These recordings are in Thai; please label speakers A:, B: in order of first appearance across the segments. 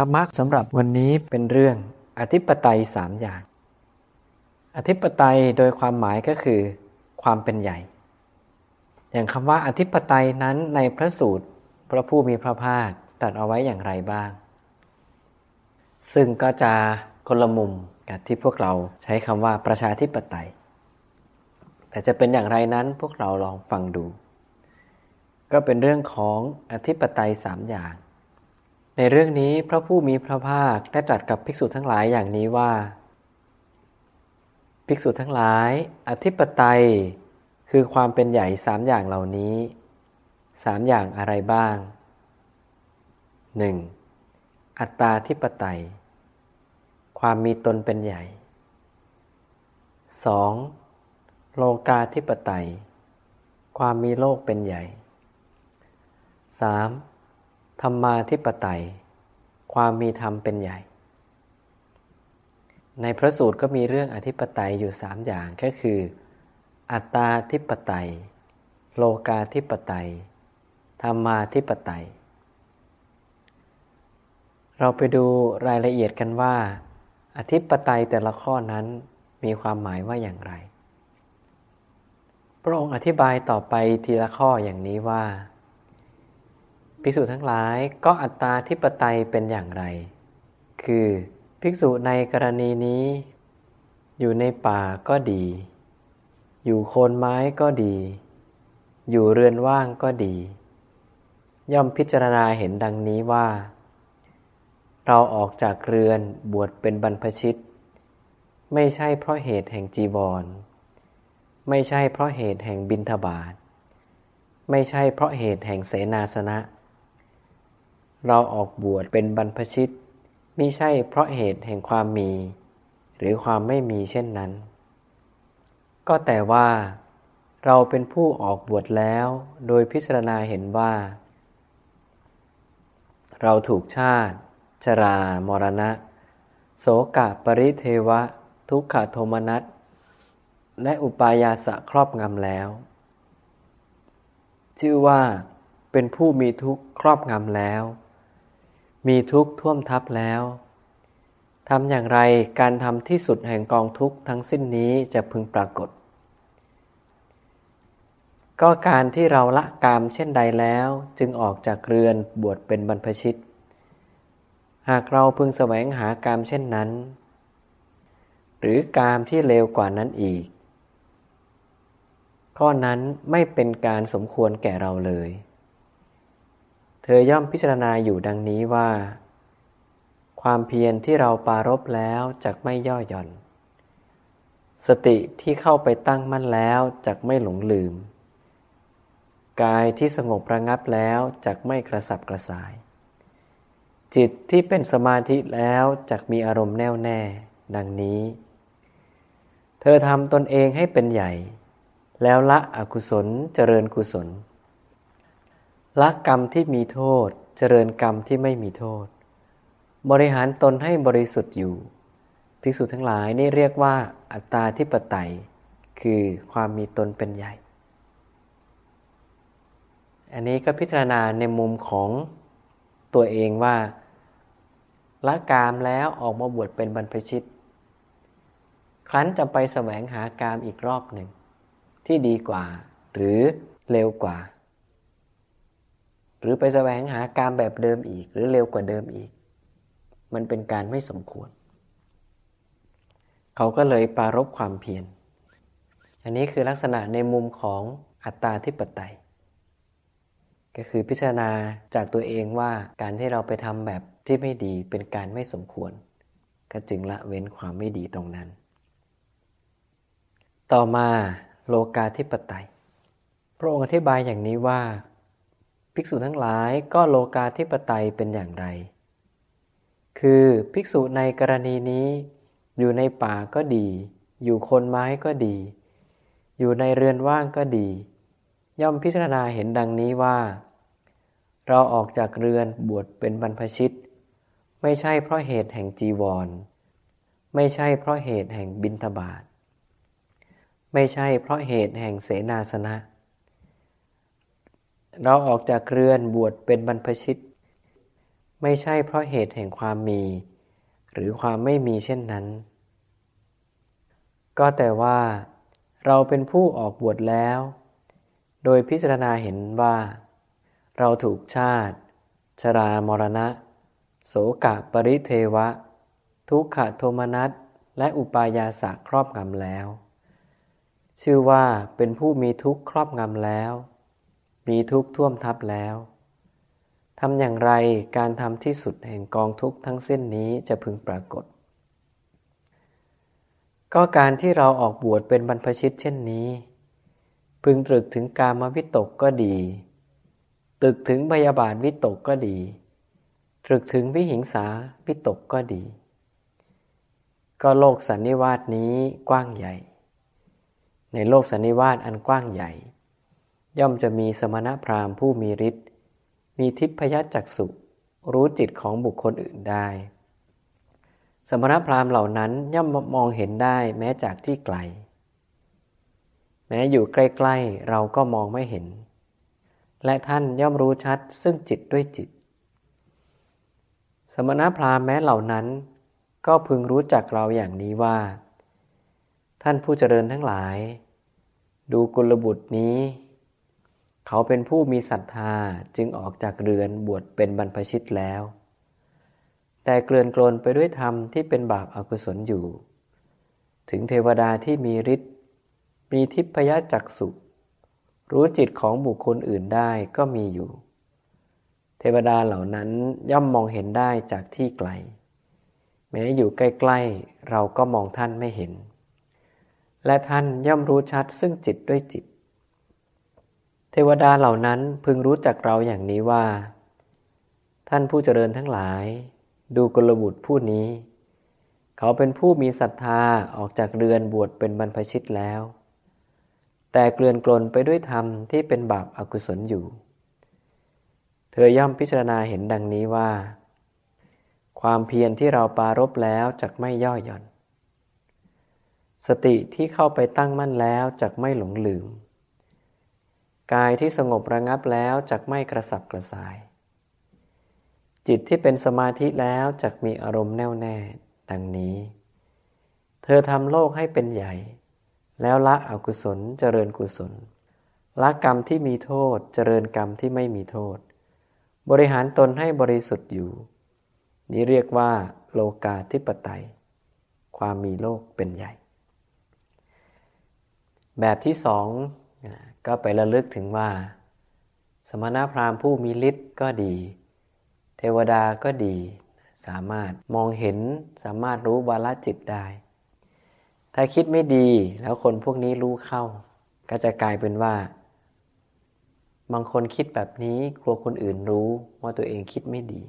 A: ธรรมะสำหรับวันนี้เป็นเรื่องอธิปไตยสามอย่าง อธิปไตยโดยความหมายก็คือ ความเป็นใหญ่ อย่างคำว่าอธิปไตยนั้นในพระสูตร พระผู้มีพระภาคตรัสเอาไว้อย่างไรบ้าง ซึ่งก็จะคนละมุมกับที่พวกเราใช้คำว่าประชาธิปไตย แต่จะเป็นอย่างไรนั้นพวกเราลองฟังดู ก็เป็นเรื่องของอธิปไตยสามอย่าง ในเรื่องนี้พระผู้มีพระภาคได้ตรัสกับภิกษุทั้งหลายอย่างนี้ว่า ภิกษุทั้งหลาย อธิปไตย คือความเป็นใหญ่สามอย่างเหล่านี้สามอย่างอะไรบ้าง 1. อัตตาธิปไตย ความมีตนเป็นใหญ่ 2. โลกาธิปไตย ความมีโลกเป็นใหญ่ 3. ธรรมาธิปไตย ความมีธรรมเป็นใหญ่ ในพระสูตรก็มีเรื่องอธิปไตยอยู่สามอย่างก็คือ อัตตาธิปไตย โลกาธิปไตย ธรรมาธิปไตย เราไปดูรายละเอียดกันว่า อธิปไตยแต่ละข้อนั้นมีความหมายว่าอย่างไร พระองค์อธิบายต่อไปทีละข้ออย่างนี้ว่า ภิกษุทั้งหลายก็อัตตาธิปไตยเป็นอย่างไร คือภิกษุในกรณีนี้ อยู่ในป่าก็ดี อยู่โคนไม้ก็ดี อยู่เรือนว่างก็ดี ย่อมพิจารณาเห็นดังนี้ว่า เราออกจากเรือนบวชเป็นบรรพชิต ไม่ใช่เพราะเหตุแห่งจีวร ไม่ใช่เพราะเหตุแห่งบินทบาทไม่ใช่เพราะเหตุแห่งเสนาสนะ เราออกบวชเป็นบรรพชิตไม่ใช่เพราะเหตุแห่งความมี หรือความไม่มีเช่นนั้น ก็แต่ว่า เราเป็นผู้ออกบวชแล้ว โดยพิจารณาเห็นว่า เราถูกชาติ ชรามรณะ โสกะปริเทวะ ทุกขโทมนัสและอุปายาสะครอบงำแล้ว ชื่อว่าเป็นผู้มีทุกข์ครอบงำแล้ว มีทุกข์ท่วมทับแล้วทำอย่างไรการทำที่สุดแห่งกองทุกข์ทั้งสิ้นนี้จะพึงปรากฏ ก็การที่เราละกามเช่นใดแล้วจึงออกจากเรือนบวชเป็นบรรพชิต หากเราพึงแสวงหากามเช่นนั้น หรือกามที่เลวกว่านั้นอีก ข้อนั้นไม่เป็นการสมควรแก่เราเลย ธอย่อมพิจารณาอยู่ดังนี้ว่า ความเพียรที่เราปารบแล้วจักไม่ย่อหย่อน สติที่เข้าไปตั้งมั่นแล้วจักไม่หลงลืม กายที่สงบระงับแล้วจักไม่กระสับกระส่าย จิตที่เป็นสมาธิแล้วจักมีอารมณ์แน่วแน่ ดังนี้ เธอทำตนเองให้เป็นใหญ่ แล้วละอกุศลเจริญกุศล ละกรรมที่มีโทษ เจริญกรรมที่ไม่มีโทษ บริหารตนให้บริสุทธิ์อยู่ ภิกษุทั้งหลายนี่เรียกว่า อัตตาธิปไตย คือความมีตนเป็นใหญ่ อันนี้ก็พิจารณาในมุมของตัวเองว่าละกามแล้วออกมาบวชเป็นบรรพชิต ครั้นจะไปแสวงหากามอีกรอบหนึ่ง ที่ดีกว่าหรือเร็วกว่า หรือไปแสวงหากามแบบเดิมอีก หรือเร็วกว่าเดิมอีก มันเป็นการไม่สมควร เขาก็เลยปารบความเพียรอันนี้คือลักษณะในมุมของอัตตาธิปไตย ก็คือพิจารณาจากตัวเองว่าการที่เราไปทำแบบที่ไม่ดีเป็นการไม่สมควร ก็จึงละเว้นความไม่ดีตรงนั้น ต่อมาโลกาธิปไตย พระองค์อธิบายอย่างนี้ว่า ภิกษุทั้งหลายก็โลกาธิปไตยเป็นอย่างไร คือภิกษุในกรณีนี้ อยู่ในป่าก็ดี อยู่คนไม้ก็ดี อยู่ในเรือนว่างก็ดี ย่อมพิจารณาเห็นดังนี้ว่า เราออกจากเรือนบวชเป็นบรรพชิต ไม่ใช่เพราะเหตุแห่งจีวร ไม่ใช่เพราะเหตุแห่งบินทบาทไม่ใช่เพราะเหตุแห่งเสนาสนะ เราออกจากเรือนบวชเป็นบรรพชิต ไม่ใช่เพราะเหตุแห่งความมี หรือความไม่มีเช่นนั้น ก็แต่ว่าเราเป็นผู้ออกบวชแล้ว โดยพิจารณาเห็นว่า เราถูกชาติ ชรามรณะ โสกะปริเทวะ ทุกขโทมนัสและอุปายาสะครอบงำแล้ว ชื่อว่าเป็นผู้มีทุกข์ครอบงำแล้ว มีทุกข์ท่วมทับแล้วทำอย่างไรการทำที่สุดแห่งกองทุกข์ทั้งสิ้นนี้จะพึงปรากฏ ก็การที่เราออกบวชเป็นบรรพชิตเช่นนี้ พึงตรึกถึงการมวิตกก็ดี ตรึกถึงพยาบาทวิตกก็ดี ตรึกถึงวิหิงสาวิตกก็ดี ก็โลกสันนิวาสนี้กว้างใหญ่ ในโลกสันนิวาสอันกว้างใหญ่ ย่อมจะมีสมณพราหมณ์ผู้มีฤทธิ์มีทิพยจักสุรู้จิตของบุคคลอื่นได้ สมณพราหมณ์เหล่านั้นย่อมมองเห็นได้แม้จากที่ไกล แม้อยู่ใกล้ๆเราก็มองไม่เห็น และท่านย่อมรู้ชัดซึ่งจิตด้วยจิต สมณพราหมณ์แม้เหล่านั้น ก็พึงรู้จักเราอย่างนี้ว่า ท่านผู้เจริญทั้งหลาย ดูกุลบุตรนี้ เขาเป็นผู้มีศรัทธาจึงออกจากเรือนบวชเป็นบรรพชิตแล้ว แต่เกลื่อนกลนไปด้วยธรรมที่เป็นบาปอากุศลอยู่ ถึงเทวดาที่มีฤทธิ์มีทิพยจักสุรู้จิตของบุคคลอื่นได้ก็มีอยู่ เทวดาเหล่านั้นย่อมมองเห็นได้จากที่ไกล แม้อยู่ใกล้ๆเราก็มองท่านไม่เห็น และท่านย่อมรู้ชัดซึ่งจิตด้วยจิต วดาเหล่านั้นพึงรู้จักเราอย่างนี้ว่า ท่านผู้เจริญทั้งหลาย ดูกลบุตรผู้นี้ เขาเป็นผู้มีศรัทธาออกจากเรือนบวชเป็นบรรพชิตแล้ว แต่เกลื่อนกลนไปด้วยธรรมที่เป็นบาปอากุศลอยู่ เธอย่อมพิจารณาเห็นดังนี้ว่า ความเพียรที่เราปารบแล้วจักไม่ย่อหย่อน สติที่เข้าไปตั้งมั่นแล้วจักไม่หลงลืม กายที่สงบระงับแล้วจักไม่กระสับกระส่าย จิตที่เป็นสมาธิแล้วจักมีอารมณ์แน่วแน่ ดังนี้ เธอทำโลกให้เป็นใหญ่ แล้วละอกุศลเจริญกุศล ละกรรมที่มีโทษเจริญกรรมที่ไม่มีโทษ บริหารตนให้บริสุทธิ์อยู่ นี้เรียกว่าโลกาธิปไตย ความมีโลกเป็นใหญ่ แบบที่สอง ก็ไประลึกถึงว่า สมณพราหมณ์ผู้มีฤทธิ์ก็ดี เทวดาก็ดี สามารถมองเห็นสามารถรู้วาลจิตได้ ถ้าคิดไม่ดีแล้วคนพวกนี้รู้เข้า ก็จะกลายเป็นว่า บางคนคิดแบบนี้กลัวคนอื่นรู้ว่าตัวเองคิดไม่ดี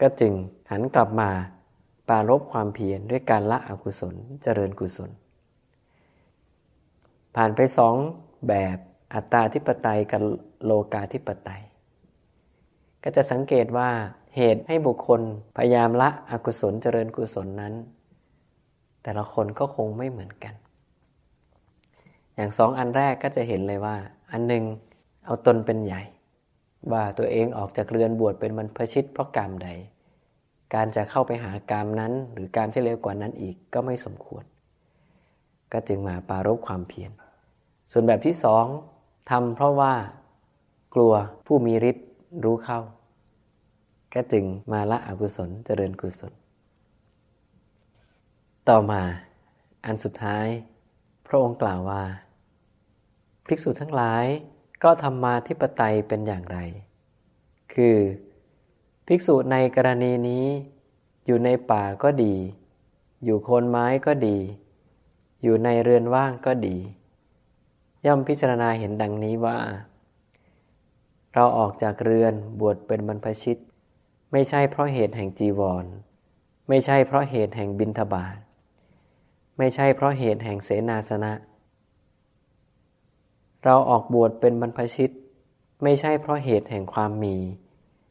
A: ก็จึงหันกลับมาปารบความเพียรด้วยการละอกุศลเจริญกุศล ผ่านไปสองแบบ อัตตาธิปไตยกับโลกาธิปไตย ก็จะสังเกตว่าเหตุให้บุคคลพยายามละอกุศลเจริญกุศลนั้น แต่ละคนก็คงไม่เหมือนกัน อย่างสองอันแรกก็จะเห็นเลยว่า อันหนึ่งเอาตนเป็นใหญ่ ว่าตัวเองออกจากเรือนบวชเป็นมันพชิตเพราะกรรมใด การจะเข้าไปหากรรมนั้น หรือการที่เร็วกว่านั้นอีกก็ไม่สมควร ก็จึงมาปารบความเพียรส่วนแบบที่สอง ทำเพราะว่ากลัวผู้มีฤทธิ์รู้เข้า ก็จึงมาละอกุศลเจริญกุศล ต่อมาอันสุดท้าย พระองค์กล่าวว่า ภิกษุทั้งหลายก็ทำมาทิปไตยเป็นอย่างไร คือภิกษุในกรณีนี้ อยู่ในป่าก็ดี อยู่โคนไม้ก็ดี อยู่ในเรือนว่างก็ดี ย่อมพิจารณาเห็นดังนี้ว่า เราออกจากเรือนบวชเป็นบรรพชิต ไม่ใช่เพราะเหตุแห่งจีวร ไม่ใช่เพราะเหตุแห่งบินทบาทไม่ใช่เพราะเหตุแห่งเสนาสนะ เราออกบวชเป็นบรรพชิต ไม่ใช่เพราะเหตุแห่งความมี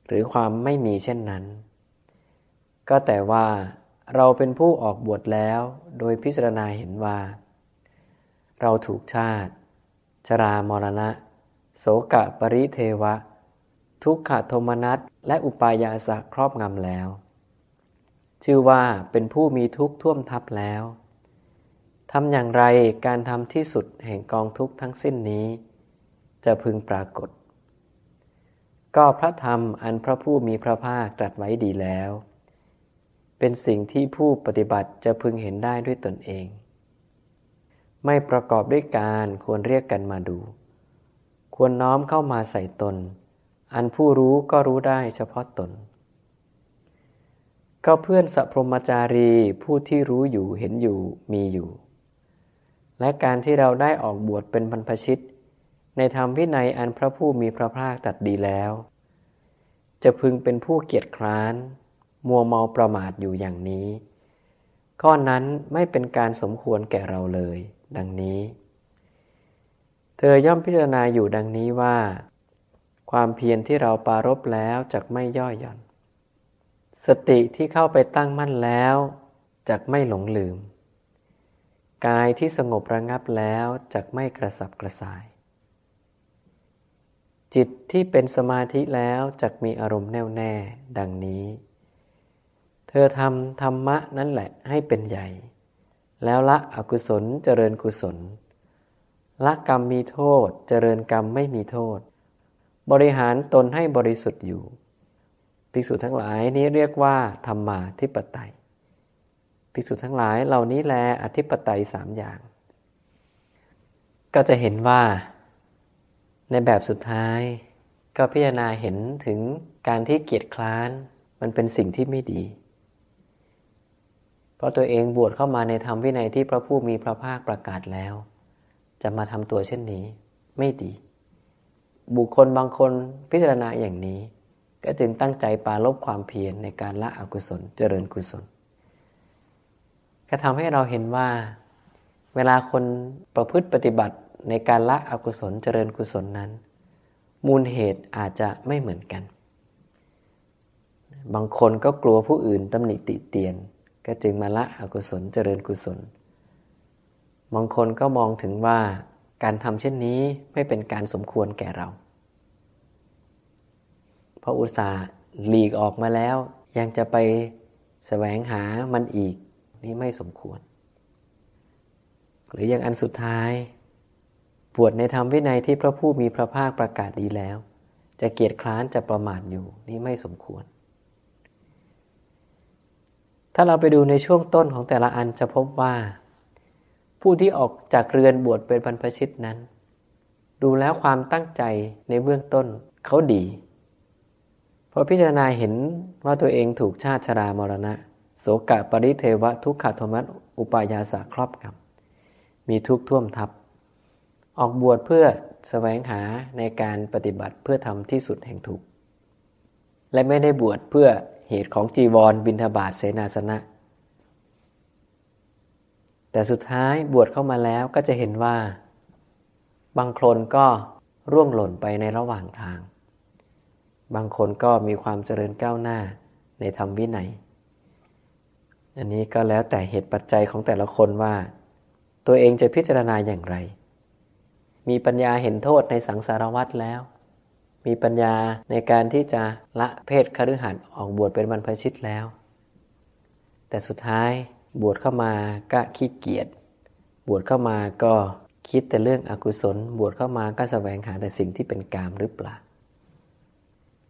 A: หรือความไม่มีเช่นนั้น ก็แต่ว่าเราเป็นผู้ออกบวชแล้วโดยพิจารณาเห็นว่า เราถูกชาติ ชรามรณะ โสกะปริเทวะ ทุกขโทมนัสและอุปายาสะครอบงำแล้ว ชื่อว่าเป็นผู้มีทุกข์ท่วมทับแล้วทำอย่างไรการทำที่สุดแห่งกองทุกข์ทั้งสิ้นนี้ จะพึงปรากฏ ก็พระธรรมอันพระผู้มีพระภาคตรัสไว้ดีแล้ว เป็นสิ่งที่ผู้ปฏิบัติจะพึงเห็นได้ด้วยตนเอง ไม่ประกอบด้วยการควรเรียกกันมาดู ควรน้อมเข้ามาใส่ตน อันผู้รู้ก็รู้ได้เฉพาะตน ก็เพื่อนสัพพมจารีผู้ที่รู้อยู่เห็นอยู่มีอยู่ และการที่เราได้ออกบวชเป็นบรรพชิต ในธรรมวินัยอันพระผู้มีพระภาคตัดดีแล้ว จะพึงเป็นผู้เกียจคร้าน มัวเมาประมาทอยู่อย่างนี้ข้อนั้นไม่เป็นการสมควรแก่เราเลย ดังนี้ เธอย่อมพิจารณาอยู่ดังนี้ว่า ความเพียรที่เราปารบแล้วจะไม่ย่อหย่อน สติที่เข้าไปตั้งมั่นแล้วจะไม่หลงลืม กายที่สงบระงับแล้วจะไม่กระสับกระส่าย จิตที่เป็นสมาธิแล้วจะมีอารมณ์แน่วแน่ดังนี้ เธอทำธรรมะนั่นแหละให้เป็นใหญ่ แล้วละอกุศลเจริญกุศล ละกรรมมีโทษ เจริญกรรมไม่มีโทษ บริหารตนให้บริสุทธิ์อยู่ ภิกษุทั้งหลายนี้เรียกว่าธรรมาธิปไตย ภิกษุทั้งหลายเหล่านี้แลอธิปไตยสามอย่าง ก็จะเห็นว่า ในแบบสุดท้าย ก็พิจารณาเห็นถึงการที่เกียจคร้านมันเป็นสิ่งที่ไม่ดี เพราะตัวเองบวชเข้ามาในธรรมวินัยที่พระผู้มีพระภาคประกาศแล้ว จะมาทำตัวเช่นนี้ไม่ดี บุคคลบางคนพิจารณาอย่างนี้ ก็จึงตั้งใจปาลบความเพียรในการละอกุศลเจริญกุศล ก็ทำให้เราเห็นว่า เวลาคนประพฤติปฏิบัติในการละอกุศลเจริญกุศลนั้น มูลเหตุอาจจะไม่เหมือนกัน บางคนก็กลัวผู้อื่นตำหนิติเตียน ก็จึงมาละอกุศลเจริญกุศลบางคนก็มองถึงว่าการทำเช่นนี้ไม่เป็นการสมควรแก่เรา เพราะอุตส่าห์หลีกออกมาแล้ว ยังจะไปแสวงหามันอีก นี่ไม่สมควร หรืออย่างอันสุดท้าย บวชในธรรมวินัยที่พระผู้มีพระภาคประกาศดีแล้ว จะเกียจคร้านจะประมาทอยู่ นี่ไม่สมควร ถ้าเราไปดูในช่วงต้นของแต่ละอันจะพบว่า ผู้ที่ออกจากเรือนบวชเป็นบรรพชิตนั้น ดูแล้วความตั้งใจในเบื้องต้นเขาดีพอพิจารณาเห็นว่าตัวเองถูกชาติชรามรณะ โสกะปริเทวะทุกขโทมัสอุปายาสาครอบกับมีทุกข์ท่วมทับ ออกบวชเพื่อแสวงหาในการปฏิบัติเพื่อทำที่สุดแห่งทุกข์และไม่ได้บวชเพื่อ เหตุของจีวรบินทบาทเสนาสนะ แต่สุดท้ายบวชเข้ามาแล้วก็จะเห็นว่า บางคนก็ร่วงหล่นไปในระหว่างทาง บางคนก็มีความเจริญก้าวหน้าในธรรมวินัย อันนี้ก็แล้วแต่เหตุปัจจัยของแต่ละคนว่า ตัวเองจะพิจารณาอย่างไร มีปัญญาเห็นโทษในสังสารวัฏแล้ว มีปัญญาในการที่จะละเพศคฤหัสถ์ออกบวชเป็นบรรพชิตแล้ว แต่สุดท้ายบวชเข้ามาก็ขี้เกียจบวชเข้ามาก็คิดแต่เรื่องอกุศล บวชเข้ามาก็แสวงหาแต่สิ่งที่เป็นกามหรือเปล่า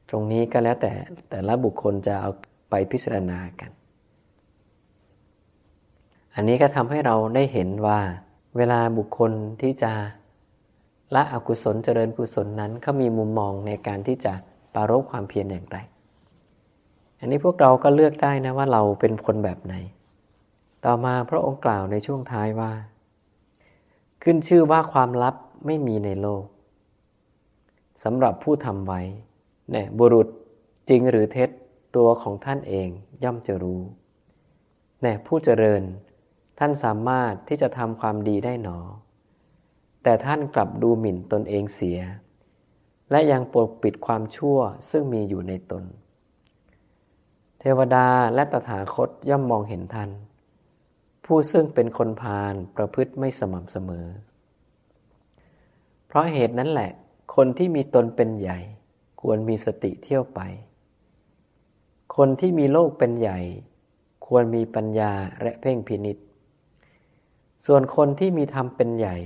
A: ตรงนี้ก็แล้วแต่แต่ละบุคคลจะเอาไปพิจารณากัน อันนี้ก็ทำให้เราได้เห็นว่า เวลาบุคคลที่จะ ละอกุศลเจริญกุศลนั้นเขามีมุมมองในการที่จะปรารบความเพียรอย่างไร อันนี้พวกเราก็เลือกได้นะว่าเราเป็นคนแบบไหน ต่อมาพระองค์กล่าวในช่วงท้ายว่า ขึ้นชื่อว่าความลับไม่มีในโลกสำหรับผู้ทำไว้เนี่ยบุรุษจริงหรือเท็จตัวของท่านเองย่อมจะรู้เนี่ยผู้เจริญท่านสามารถที่จะทำความดีได้หนอ แต่ท่านกลับดูหมิ่นตนเองเสีย และยังปกปิดความชั่วซึ่งมีอยู่ในตน เทวดาและตถาคตย่อมมองเห็นท่าน ผู้ซึ่งเป็นคนพาลประพฤติไม่สม่ำเสมอ เพราะเหตุนั้นแหละ คนที่มีตนเป็นใหญ่ ควรมีสติเที่ยวไป คนที่มีโลกเป็นใหญ่ ควรมีปัญญาและเพ่งพินิษส่วนคนที่มีธรรมเป็นใหญ่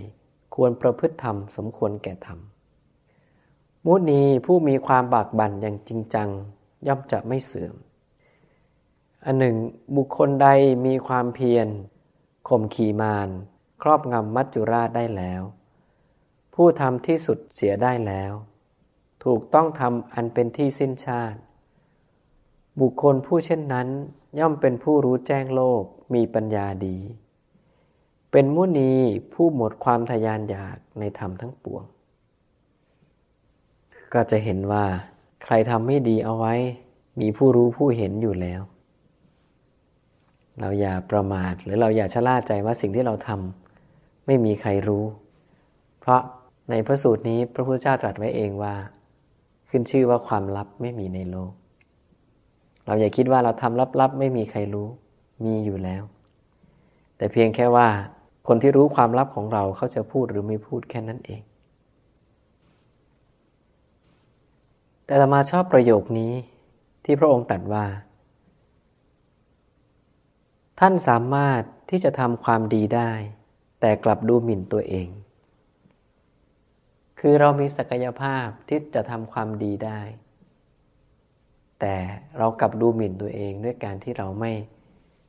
A: ควรประพฤติธรรมสมควรแก่ธรรม มุนีผู้มีความบากบั่นอย่างจริงจังย่อมจะไม่เสื่อม อันหนึ่ง บุคคลใดมีความเพียรข่มขีมาน ครอบงำมัจจุราชได้แล้ว ผู้ทำที่สุดเสียได้แล้ว ถูกต้องทำอันเป็นที่สิ้นชาติ บุคคลผู้เช่นนั้นย่อมเป็นผู้รู้แจ้งโลกมีปัญญาดี เป็นมุนีผู้หมดความทยานอยากในธรรมทั้งปวง ก็จะเห็นว่า ใครทำไม่ดีเอาไว้ มีผู้รู้ผู้เห็นอยู่แล้ว เราอย่าประมาทหรือเราอย่าชะล่าใจว่าสิ่งที่เราทำไม่มีใครรู้ เพราะในพระสูตรนี้พระพุทธเจ้าตรัสไว้เองว่า ขึ้นชื่อว่าความลับไม่มีในโลก เราอย่าคิดว่าเราทำลับๆไม่มีใครรู้ มีอยู่แล้ว แต่เพียงแค่ว่า คนที่รู้ความลับของเราเขาจะพูดหรือไม่พูดแค่นั้นเอง แต่ธรรมาชอบประโยคนี้ที่พระองค์ตรัสว่า ท่านสามารถที่จะทำความดีได้ แต่กลับดูหมิ่นตัวเอง คือเรามีศักยภาพที่จะทำความดีได้ แต่เรากลับดูหมิ่นตัวเองด้วยการที่เราไม่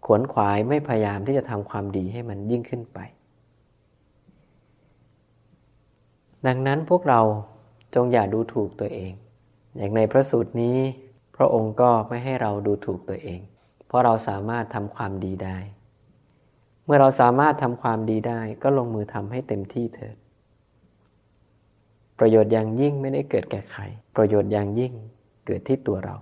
A: ขวนขวายไม่พยายามที่จะทำความดีให้มันยิ่งขึ้นไป ดังนั้นพวกเราจงอย่าดูถูกตัวเอง อย่างในพระสูตรนี้ พระองค์ก็ไม่ให้เราดูถูกตัวเอง เพราะเราสามารถทำความดีได้ เมื่อเราสามารถทำความดีได้ก็ลงมือทำให้เต็มที่เถิด ประโยชน์อย่างยิ่งไม่ได้เกิดแก่ใคร ประโยชน์อย่างยิ่งเกิดที่ตัวเรา